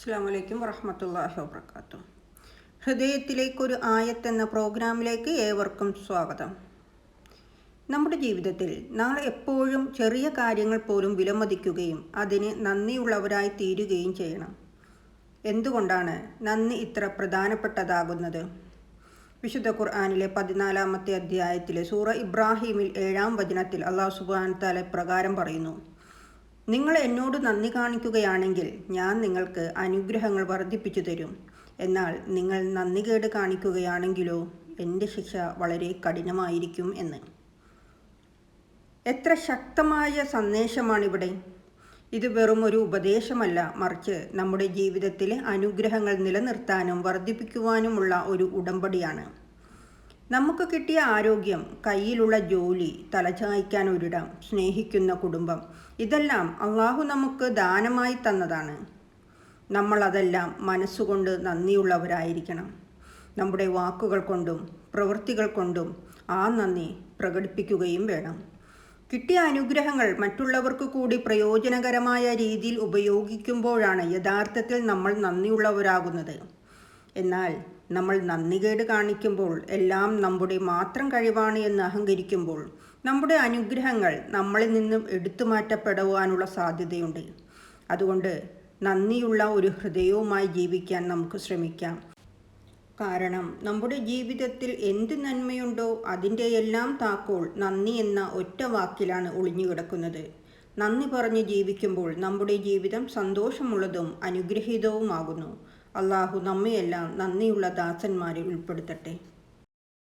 അസ്സാം വലൈക്കും വറഹമത്തല്ലാഹി വാബർക്കാത്തു ഹൃദയത്തിലേക്കൊരു ആയത്ത് എന്ന പ്രോഗ്രാമിലേക്ക് ഏവർക്കും സ്വാഗതം. നമ്മുടെ ജീവിതത്തിൽ നാം എപ്പോഴും ചെറിയ കാര്യങ്ങൾ പോലും വിലമതിക്കുകയും അതിന് നന്ദിയുള്ളവരായി തീരുകയും ചെയ്യണം. എന്തുകൊണ്ടാണ് നന്ദി ഇത്ര പ്രധാനപ്പെട്ടതാകുന്നത്? വിശുദ്ധ ഖുർആാനിലെ പതിനാലാമത്തെ അധ്യായത്തിലെ സൂറ ഇബ്രാഹിമിൽ ഏഴാം വചനത്തിൽ അള്ളാഹു സുബാൻ താല പ്രകാരം പറയുന്നു നിങ്ങൾ എന്നോട് നന്ദി കാണിക്കുകയാണെങ്കിൽ ഞാൻ നിങ്ങൾക്ക് അനുഗ്രഹങ്ങൾ വർദ്ധിപ്പിച്ചു തരും. എന്നാൽ നിങ്ങൾ നന്ദികേട് കാണിക്കുകയാണെങ്കിലോ എന്റെ ശിക്ഷ വളരെ കഠിനമായിരിക്കും എന്ന്. എത്ര ശക്തമായ സന്ദേശമാണിവിടെ. ഇത് വെറും ഒരു ഉപദേശമല്ല. മറിച്ച് നമ്മുടെ ജീവിതത്തിലെ അനുഗ്രഹങ്ങൾ നിലനിർത്താനും വർദ്ധിപ്പിക്കുവാനുമുള്ള ഒരു ഉടമ്പടിയാണ്. നമുക്ക് കിട്ടിയ ആരോഗ്യം കയ്യിലുള്ള ജോലി തലചായ്ക്കാൻ ഒരിടം സ്നേഹിക്കുന്ന കുടുംബം ഇതെല്ലാം അള്ളാഹു നമുക്ക് ദാനമായി തന്നതാണ്. നമ്മൾ അതെല്ലാം മനസ്സുകൊണ്ട് നന്ദിയുള്ളവരായിരിക്കണം. നമ്മുടെ വാക്കുകൾ കൊണ്ടും പ്രവൃത്തികൾ കൊണ്ടും ആ നന്ദി പ്രകടിപ്പിക്കുകയും വേണം. കിട്ടിയ അനുഗ്രഹങ്ങൾ മറ്റുള്ളവർക്ക് കൂടി പ്രയോജനകരമായ രീതിയിൽ ഉപയോഗിക്കുമ്പോഴാണ് യഥാർത്ഥത്തിൽ നമ്മൾ നന്ദിയുള്ളവരാകുന്നത്. എന്നാൽ നമ്മൾ നന്ദികേട് കാണിക്കുമ്പോൾ എല്ലാം നമ്മുടെ മാത്രം കഴിവാണ് എന്ന് അഹങ്കരിക്കുമ്പോൾ നമ്മുടെ അനുഗ്രഹങ്ങൾ നമ്മളിൽ നിന്നും എടുത്തു മാറ്റപ്പെടുവാനുള്ള സാധ്യതയുണ്ട്. അതുകൊണ്ട് നന്ദിയുള്ള ഒരു ഹൃദയവുമായി ജീവിക്കാൻ നമുക്ക് ശ്രമിക്കാം. കാരണം നമ്മുടെ ജീവിതത്തിൽ എന്ത് നന്മയുണ്ടോ അതിന്റെ എല്ലാം താക്കോൾ നന്ദി എന്ന ഒറ്റ വാക്കിലാണ് ഒളിഞ്ഞു കിടക്കുന്നത്. നന്ദി പറഞ്ഞ് ജീവിക്കുമ്പോൾ നമ്മുടെ ജീവിതം സന്തോഷമുള്ളതും അനുഗ്രഹീതവുമാകുന്നു. അള്ളാഹു നമ്മയെല്ലാം നന്ദിയുള്ള ദാസന്മാരിൽ ഉൾപ്പെടുത്തട്ടെ.